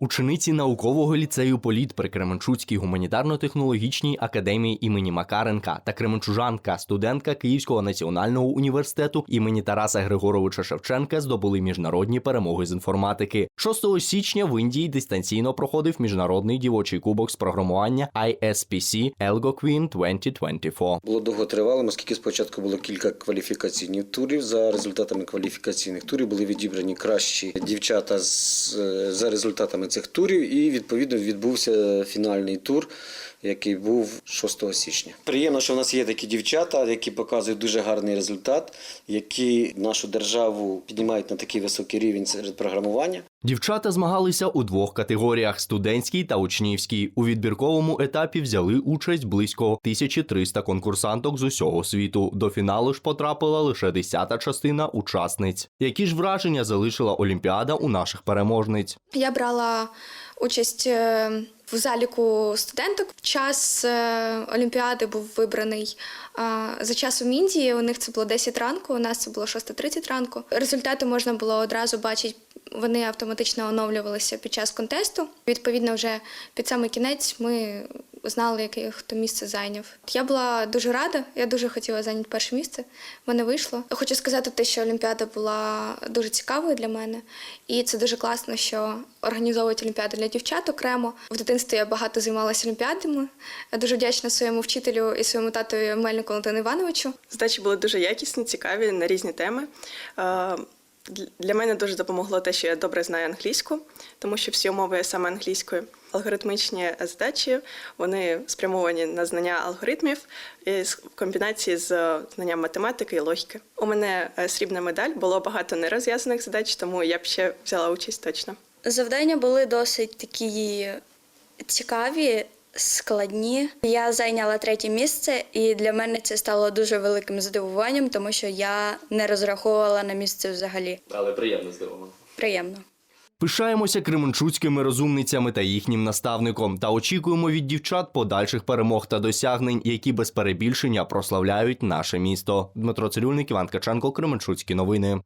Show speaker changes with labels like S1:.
S1: Учениці наукового ліцею Політ при Кременчуцькій гуманітарно-технологічній академії імені Макаренка та Кременчужанка, студентка Київського національного університету імені Тараса Григоровича Шевченка здобули міжнародні перемоги з інформатики. 6 січня в Індії дистанційно проходив міжнародний дівочий кубок з програмування ISPC Elgo Queen 2024.
S2: Було довготривалим, оскільки спочатку було кілька кваліфікаційних турів. За результатами кваліфікаційних турів були відібрані кращі дівчата е, за результатами цих турів, і відповідно відбувся фінальний тур, який був 6 січня. Приємно, що в нас є такі дівчата, які показують дуже гарний результат, які нашу державу піднімають на такий високий рівень серед програмування.
S1: Дівчата змагалися у двох категоріях: студентській та учнівській. У відбірковому етапі взяли участь близько 1300 конкурсанток з усього світу. До фіналу ж потрапила лише десята частина учасниць. Які ж враження залишила Олімпіада у наших переможниць?
S3: Я брала участь е, в заліку студенток. Час е, Олімпіади був вибраний е, за часом Індії. У них це було 10 ранку, у нас це було 6.30 ранку. Результати можна було одразу бачити. Вони автоматично оновлювалися під час контесту. Відповідно, вже під самий кінець ми знали, яке хто місце зайняв. Я була дуже рада, я дуже хотіла зайняти перше місце. В мене вийшло. Хочу сказати те, що Олімпіада була дуже цікавою для мене, і це дуже класно, що організовують Олімпіаду для дівчат окремо. В дитинстві я багато займалася олімпіадами. Я дуже вдячна своєму вчителю і своєму татові Мельнику Антону Івановичу.
S4: Здачі були дуже якісні, цікаві на різні теми. Е, Для мене дуже допомогло те, що я добре знаю англійську, тому що всі умови саме англійською. Алгоритмічні здачі вони спрямовані на знання алгоритмів з- в комбінації з знанням математики і логіки. У мене е, срібна медаль, було багато нерозв'язаних задач, тому я б ще взяла участь точно.
S5: Завдання були досить такі цікаві, складні. Я зайняла третє місце, і для мене це стало дуже великим здивуванням, тому що я не розраховувала на місце взагалі.
S1: Але приємно здивовано.
S5: Приємно.
S1: Пишаємося кременчуцькими розумницями та їхнім наставником та очікуємо від дівчат подальших перемог та досягнень, які без перебільшення прославляють наше місто. Дмитро Цирюльник, Іван Каченко, Кременчуцькі новини.